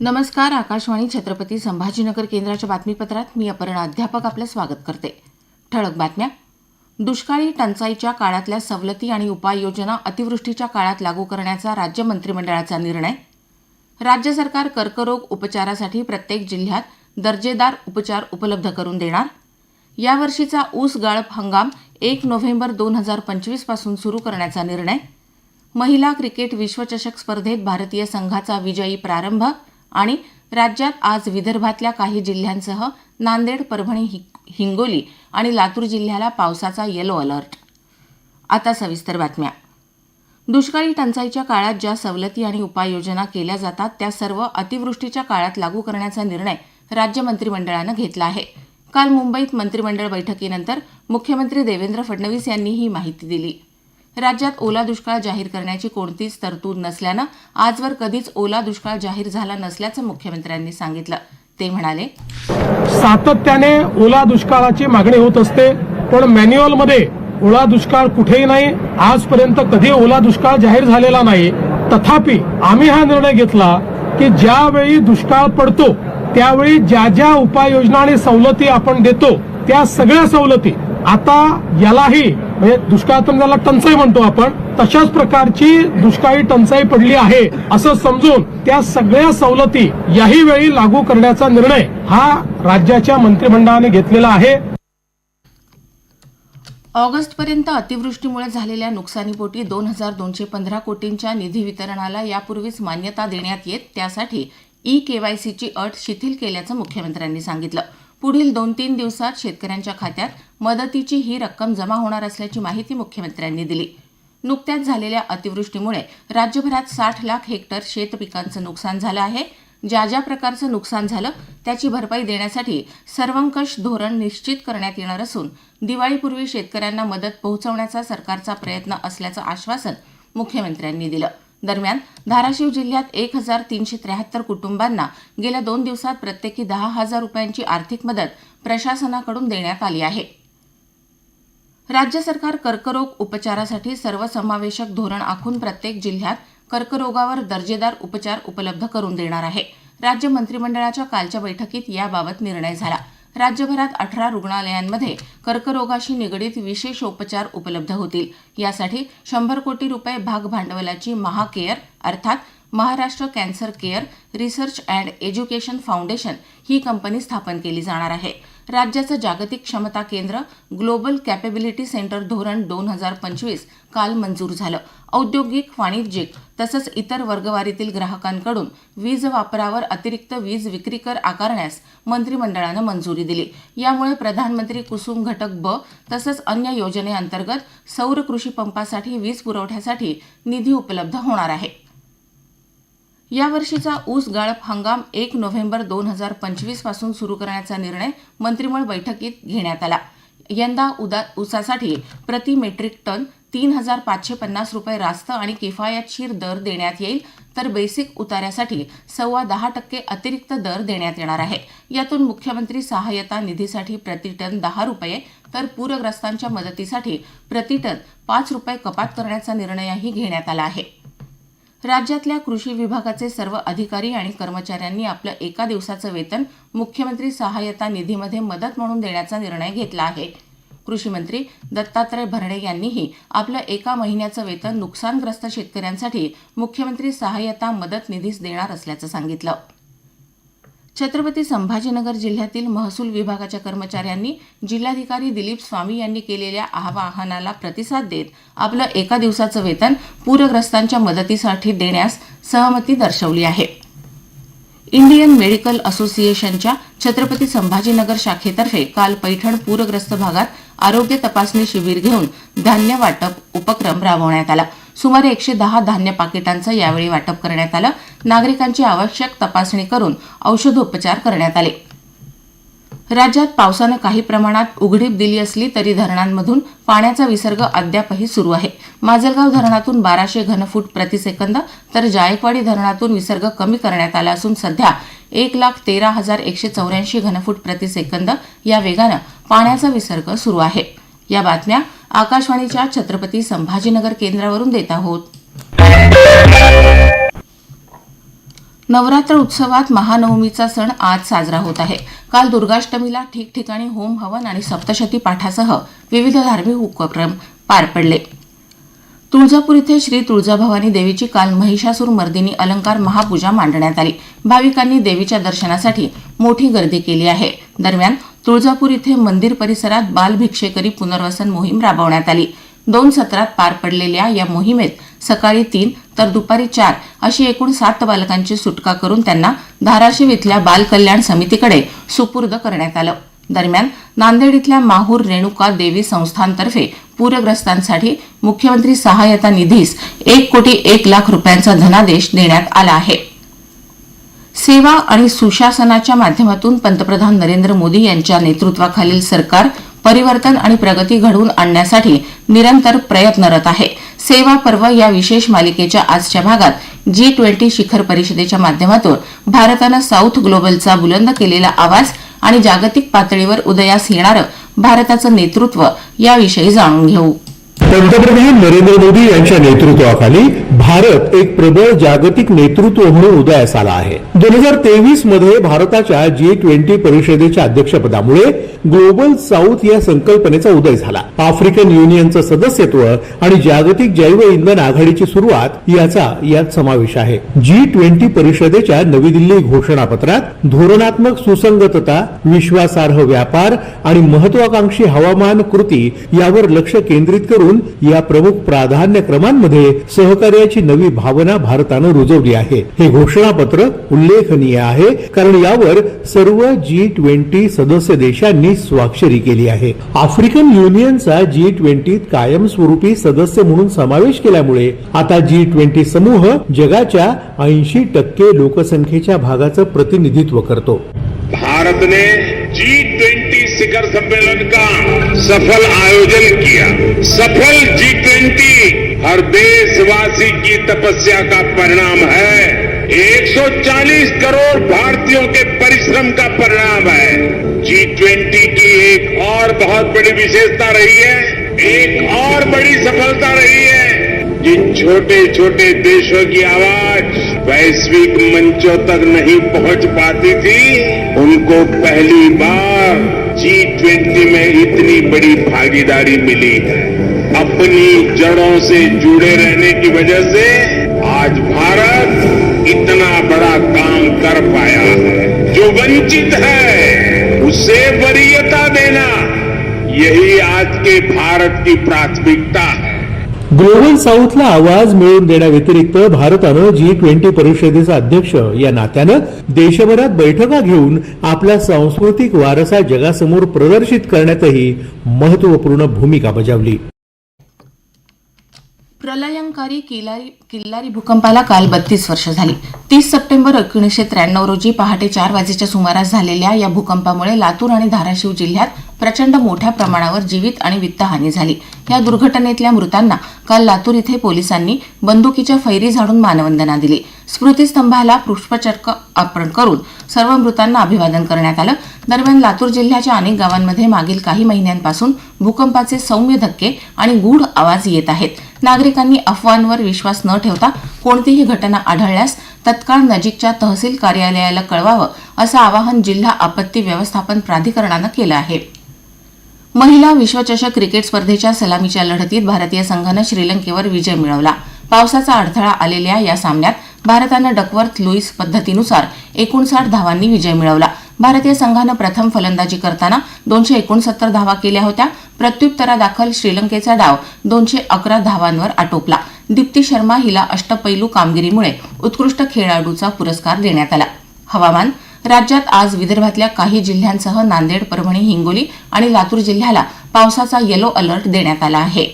नमस्कार आकाशवाणी छत्रपती संभाजीनगर केंद्राच्या बातमीपत्रात मी अपर्णा अध्यापक आपलं स्वागत करते. ठळक बातम्या. दुष्काळी टंचाईच्या काळातल्या सवलती आणि उपाययोजना अतिवृष्टीच्या काळात लागू करण्याचा राज्य मंत्रिमंडळाचा निर्णय. राज्य सरकार कर्करोग उपचारासाठी प्रत्येक जिल्ह्यात दर्जेदार उपचार उपलब्ध करून देणार. यावर्षीचा ऊस गाळप हंगाम एक नोव्हेंबर दोन हजार पंचवीसपासून सुरू करण्याचा निर्णय. महिला क्रिकेट विश्वचषक स्पर्धेत भारतीय संघाचा विजयी प्रारंभ आणि राज्यात आज विदर्भातल्या काही जिल्ह्यांसह नांदेड परभणी हिंगोली आणि लातूर जिल्ह्याला पावसाचा येलो अलर्ट. आता सविस्तर बातम्या. दुष्काळी टंचाईच्या काळात ज्या सवलती आणि उपाययोजना केल्या जातात त्या सर्व अतिवृष्टीच्या काळात लागू करण्याचा निर्णय राज्य मंत्रिमंडळानं घेतला आहे. काल मुंबईत मंत्रिमंडळ बैठकीनंतर मुख्यमंत्री देवेंद्र फडणवीस यांनी ही माहिती दिली. राज्यात ओला दुष्काळ जाहीर करण्याची कोणतीच तरतूद नसल्यानं आजवर कधीच ओला दुष्काळ जाहीर झाला नसल्याचं मुख्यमंत्र्यांनी सांगितलं. ते म्हणाले सातत्याने ओला दुष्काळाची मागणी होत असते पण मॅन्युअलमध्ये ओला दुष्काळ कुठेही नाही आजपर्यंत कधी ओला दुष्काळ जाहीर झालेला नाही. तथापि आम्ही हा निर्णय घेतला की ज्यावेळी दुष्काळ पडतो त्यावेळी ज्या ज्या उपाययोजना आणि सवलती आपण देतो त्या सगळ्या सवलती आता यालाही म्हणजे दुष्काळातून ज्याला टंचाई म्हणतो आपण तशाच प्रकारची दुष्काळी टंचाई पडली आहे असं समजून त्या सगळ्या सवलती याही वेळी लागू करण्याचा निर्णय हा राज्याच्या मंत्रिमंडळाने घेतलेला आहे. ऑगस्टपर्यंत अतिवृष्टीमुळे झालेल्या नुकसानीपोटी दोन हजार दोनशे पंधरा कोटींच्या निधी वितरणाला यापूर्वीच मान्यता देण्यात येत त्यासाठी ई केवायसीची अट शिथिल केल्याचं मुख्यमंत्र्यांनी सांगितलं. पुढील दोन तीन दिवसात शेतकऱ्यांच्या खात्यात मदतीची ही रक्कम जमा होणार असल्याची माहिती मुख्यमंत्र्यांनी दिली. नुकत्याच झालेल्या अतिवृष्टीमुळे राज्यभरात साठ लाख हेक्टर शेतपिकांचं नुकसान झालं आहे. ज्या ज्या प्रकारचं नुकसान झालं त्याची भरपाई देण्यासाठी सर्वंकष धोरण निश्चित करण्यात येणार असून दिवाळीपूर्वी शेतकऱ्यांना मदत पोहोचवण्याचा सरकारचा प्रयत्न असल्याचं आश्वासन मुख्यमंत्र्यांनी दिलं. दरम्यान धाराशिव जिल्ह्यात एक हजार तीनशे त्र्याहत्तर कुटुंबांना गेल्या दोन दिवसात प्रत्येकी दहा हजार रुपयांची आर्थिक मदत प्रशासनाकडून देण्यात आली आहे. राज्य सरकार कर्करोग उपचारासाठी सर्वसमावेशक धोरण आखून प्रत्येक जिल्ह्यात कर्करोगावर दर्जेदार उपचार उपलब्ध करून देणार आहे. राज्य मंत्रिमंडळाच्या कालच्या बैठकीत याबाबत निर्णय झाला. राज्यभरात अठरा रुग्णालयांमध्ये कर्करोगाशी निगडीत विशेष उपचार उपलब्ध होतील. यासाठी शंभर कोटी रुपये भाग भांडवलाची महाकेअर अर्थात Maharashtra cancer care research and education foundation he company स्थापन केली जाणार आहे. राज्याचं जागतिक क्षमता केंद्र ग्लोबल कॅपेबिलिटी सेंटर धोरण दोन हजार पंचवीस काल मंजूर झालं. औद्योगिक वाणिज्यिक तसंच इतर वर्गवारीतील ग्राहकांकडून वीज वापरावर अतिरिक्त वीज विक्री कर आकारण्यास मंत्रिमंडळानं मंजुरी दिली. यामुळे प्रधानमंत्री कुसुम घटक ब तसंच अन्य योजनेअंतर्गत सौर कृषी पंपासाठी वीज पुरवठ्यासाठी निधी उपलब्ध होणार आहे. यावर्षीचा ऊस गाळप हंगाम एक नोव्हेंबर दोन हजार पंचवीसपासून सुरू करण्याचा निर्णय मंत्रिमंडळ बैठकीत घेण्यात आला. यंदा उदा ऊसासाठी प्रति मेट्रिक टन तीन हजार पाचशे पन्नास रुपये रास्त आणि किफायतशीर दर देण्यात येईल तर बेसिक उतार्यासाठी सव्वा दहा टक्के अतिरिक्त दर देण्यात येणार आहे. यातून मुख्यमंत्री सहाय्यता निधीसाठी प्रति टन दहा रुपये तर पूरग्रस्तांच्या मदतीसाठी प्रति टन पाच रुपये कपात करण्याचा निर्णयही घेण्यात आला आहे. राज्यातल्या कृषी विभागाचे सर्व अधिकारी आणि कर्मचाऱ्यांनी आपलं एका दिवसाचं वेतन मुख्यमंत्री सहाय्यता निधीमध्ये मदत म्हणून देण्याचा निर्णय घेतला आहे. कृषी मंत्री दत्तात्रय भरणे यांनीही आपलं एका महिन्याचं वेतन नुकसानग्रस्त शेतकऱ्यांसाठी मुख्यमंत्री सहाय्यता मदत निधीस देणार असल्याचं सांगितलं. छत्रपती संभाजीनगर जिल्ह्यातील महसूल विभागाच्या कर्मचाऱ्यांनी जिल्हाधिकारी दिलीप स्वामी यांनी केलेल्या आवाहनाला प्रतिसाद देत आपलं एका दिवसाचं वेतन पूरग्रस्तांच्या मदतीसाठी देण्यास सहमती दर्शवली आहे. इंडियन मेडिकल असोसिएशनच्या छत्रपती संभाजीनगर शाखेतर्फे काल पैठण पूरग्रस्त भागात आरोग्य तपासणी शिबिर घेऊन धान्य वाटप उपक्रम राबवण्यात आला. सुमारे एकशे दहा धान्य पाकिटांचं यावेळी वाटप करण्यात आलं. नागरिकांची आवश्यक तपासणी करून औषधोपचार करण्यात आले. राज्यात पावसानं काही प्रमाणात उघडीप दिली असली तरी धरणांमधून पाण्याचा विसर्ग अद्यापही सुरू आहे. माजलगाव धरणातून बाराशे घनफूट प्रतिसेकंद तर जायकवाडी धरणातून विसर्ग कमी करण्यात आला असून सध्या एक लाख तेरा हजार एकशे चौऱ्याऐंशी घनफूट प्रतिसेकंद या वेगानं पाण्याचा विसर्ग सुरू आहे. या बातम्या आकाशवाणीच्या छत्रपती संभाजीनगर केंद्रावरून देत आहोत. नवरात्र उत्सवात महानवमीचा सण आज साजरा होत आहे. काल दुर्गाष्टमीला ठिकठिकाणी होम हवन आणि सप्तशती पाठासह विविध धार्मिक उपक्रम पार पडले. तुळजापूर इथे श्री तुळजाभवानी देवीची काल महिषासूर मर्दिनी अलंकार महापूजा मांडण्यात आली. भाविकांनी देवीच्या दर्शनासाठी मोठी गर्दी केली आहे. दरम्यान तुळजापूर इथे मंदिर परिसरात बालभिक्षेकरी पुनर्वसन मोहीम राबवण्यात आली. दोन सत्रात पार पडलेल्या या मोहिमेत सकाळी तीन तर दुपारी चार अशी एकूण सात बालकांची सुटका करून त्यांना धाराशिव इथल्या बाल कल्याण समितीकडे सुपूर्द करण्यात आलं. दरम्यान नांदेड इथल्या माहूर रेणुका देवी संस्थांतर्फे पूरग्रस्तांसाठी मुख्यमंत्री सहाय्यता निधीस एक कोटी एक लाख रुपयांचा धनादेश देण्यात आला आहे. सेवा आणि सुशासनाच्या माध्यमातून पंतप्रधान नरेंद्र मोदी यांच्या नेतृत्वाखालील सरकार परिवर्तन आणि प्रगती घडवून आणण्यासाठी निरंतर प्रयत्नरत आहे. सेवा पर्व या विशेष मालिकेच्या आजच्या भागात जी ट्वेंटी शिखर परिषदेच्या माध्यमातून भारतानं साऊथ ग्लोबलचा बुलंद केलेला आवाज आणि जागतिक पातळीवर उदयास येणारं भारताचं नेतृत्व याविषयी जाणून घेऊ. पंतप्रधान नरेंद्र मोदी यांच्या नेतृत्वाखाली भारत एक प्रबळ जागतिक नेतृत्व म्हणून उदयास आला आहे. दोन हजार तेवीसमध्ये भारताच्या जी ट्वेंटी परिषदेच्या अध्यक्षपदामुळे ग्लोबल साऊथ या संकल्पनेचा उदय झाला. आफ्रिकन युनियनचं सदस्यत्व आणि जागतिक जैव इंधन आघाडीची सुरुवात याचा यात समावेश आहे. जी ट्वेंटी परिषदेच्या नवी दिल्ली घोषणापत्रात धोरणात्मक सुसंगतता विश्वासार्ह व्यापार आणि महत्वाकांक्षी हवामान कृती यावर लक्ष केंद्रित करून या प्रमुख प्राधान्यक्रमांमध्ये सहकार्याची नवी भावना भारतानं रुजवली आहे. हे घोषणापत्र उल्लेखनीय आहे कारण यावर सर्व जी ट्वेंटी सदस्य देशांनी स्वाक्षरी केली आहे. आफ्रिकन युनियनचा जी ट्वेंटीत कायमस्वरूपी सदस्य म्हणून समावेश केल्यामुळे आता जी ट्वेंटी समूह जगाच्या ऐंशी टक्के लोकसंख्येच्या भागाचं प्रतिनिधित्व करतो. भारतने जी ट्वेंटी शिखर सम्मेलन का सफल आयोजन किया। सफल जी ट्वेंटी हर देशवासी की तपस्या का परिणाम है। 140 करोड़ भारतीयों के परिश्रम का परिणाम है। जी ट्वेंटी की एक और बहुत बड़ी विशेषता रही है। एक और बड़ी सफलता रही है। जिन छोटे छोटे देशों की आवाज़ वैश्विक मंचों तक नहीं पहुँच पाती थी। उनको पहली बार जी ट्वेंटी में इतनी बड़ी भागीदारी मिली है। अपनी जड़ों से जुड़े रहने की वजह से आज भारत इतना बड़ा काम कर पाया है। जो वंचित है, उसे वरीयता देना, यही आज के भारत की प्राथमिकता है। ग्लोबल साऊथला आवाज मिळवून देण्याव्यतिरिक्त भारतानं जी ट्वेंटी परिषदेचा अध्यक्ष या नात्यानं देशभरात बैठका घेऊन आपला सांस्कृतिक वारसा जगासमोर प्रदर्शित करण्यातही महत्त्वपूर्ण भूमिका बजावली. प्रलयंकारी किल्लारी किल्लारी भूकंपाला काल बत्तीस वर्ष झाली. तीस सप्टेंबर एकोणीसशे त्र्याण्णव रोजी पहाटे चार वाजेच्या सुमारास झालेल्या या भूकंपामुळे लातूर आणि धाराशिव जिल्ह्यात प्रचंड मोठ्या प्रमाणावर जीवित आणि वित्तहानी झाली. या दुर्घटनेतल्या मृतांना काल लातूर इथे पोलिसांनी बंदुकीच्या फैरी झाडून मानवंदना दिली. स्मृतिस्तंभाला पुष्पचर्क अर्पण करून सर्व मृतांना अभिवादन करण्यात आलं. दरम्यान लातूर जिल्ह्याच्या अनेक गावांमध्ये मागील काही महिन्यांपासून भूकंपाचे सौम्य धक्के आणि गूढ आवाज येत आहेत. नागरिकांनी अफवांवर विश्वास न ठेवता कोणतीही घटना आढळल्यास तत्काळ नजीकच्या तहसील कार्यालयाला कळवावं असं आवाहन जिल्हा आपत्ती व्यवस्थापन प्राधिकरणानं केलं आहे. महिला विश्वचषक क्रिकेट स्पर्धेच्या सलामीच्या लढतीत भारतीय संघानं श्रीलंकेवर विजय मिळवला. पावसाचा अडथळा आलेल्या या सामन्यात भारतानं डकवर्थ लुईस पद्धतीनुसार एकोणसाठ धावांनी विजय मिळवला. भारतीय संघानं प्रथम फलंदाजी करताना दोनशे एकोणसत्तर धावा केल्या होत्या. प्रत्युत्तरादाखल श्रीलंकेचा डाव दोनशे अकरा धावांवर आटोपला. दीप्ती शर्मा हिला अष्टपैलू कामगिरीमुळे उत्कृष्ट खेळाडूचा पुरस्कार देण्यात आला. हवामान राज्यात आज विदर्भातल्या काही जिल्ह्यांसह नांदेड परभणी हिंगोली आणि लातूर जिल्ह्याला पावसाचा येलो अलर्ट देण्यात आला आहे.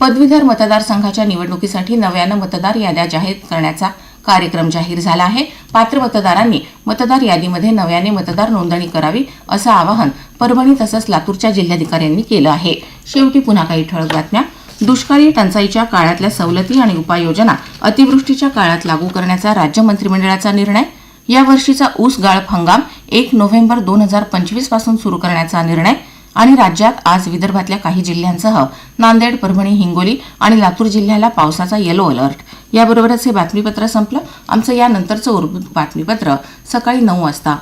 पदवीधर मतदारसंघाच्या निवडणुकीसाठी नव्यानं मतदार याद्या जाहीर करण्याचा कार्यक्रम जाहीर झाला आहे. पात्र मतदारांनी मतदार यादीमध्ये नव्याने मतदार नोंदणी करावी असं आवाहन परभणी तसंच लातूरच्या जिल्हाधिकाऱ्यांनी केलं आहे. शेवटी पुन्हा काही ठळक बातम्या. दुष्काळी टंचाईच्या काळातल्या सवलती आणि उपाययोजना अतिवृष्टीच्या काळात लागू करण्याचा राज्य मंत्रिमंडळाचा निर्णय. या वर्षीचा ऊस गाळप हंगाम एक नोव्हेंबर दोन हजार पंचवीसपासून सुरू करण्याचा निर्णय. आणि राज्यात आज विदर्भातल्या काही जिल्ह्यांसह नांदेड परभणी हिंगोली आणि लातूर जिल्ह्याला पावसाचा येलो अलर्ट. याबरोबरच हे बातमीपत्र संपलं. आमचं यानंतरचं उर्वरित बातमीपत्र सकाळी नऊ वाजता.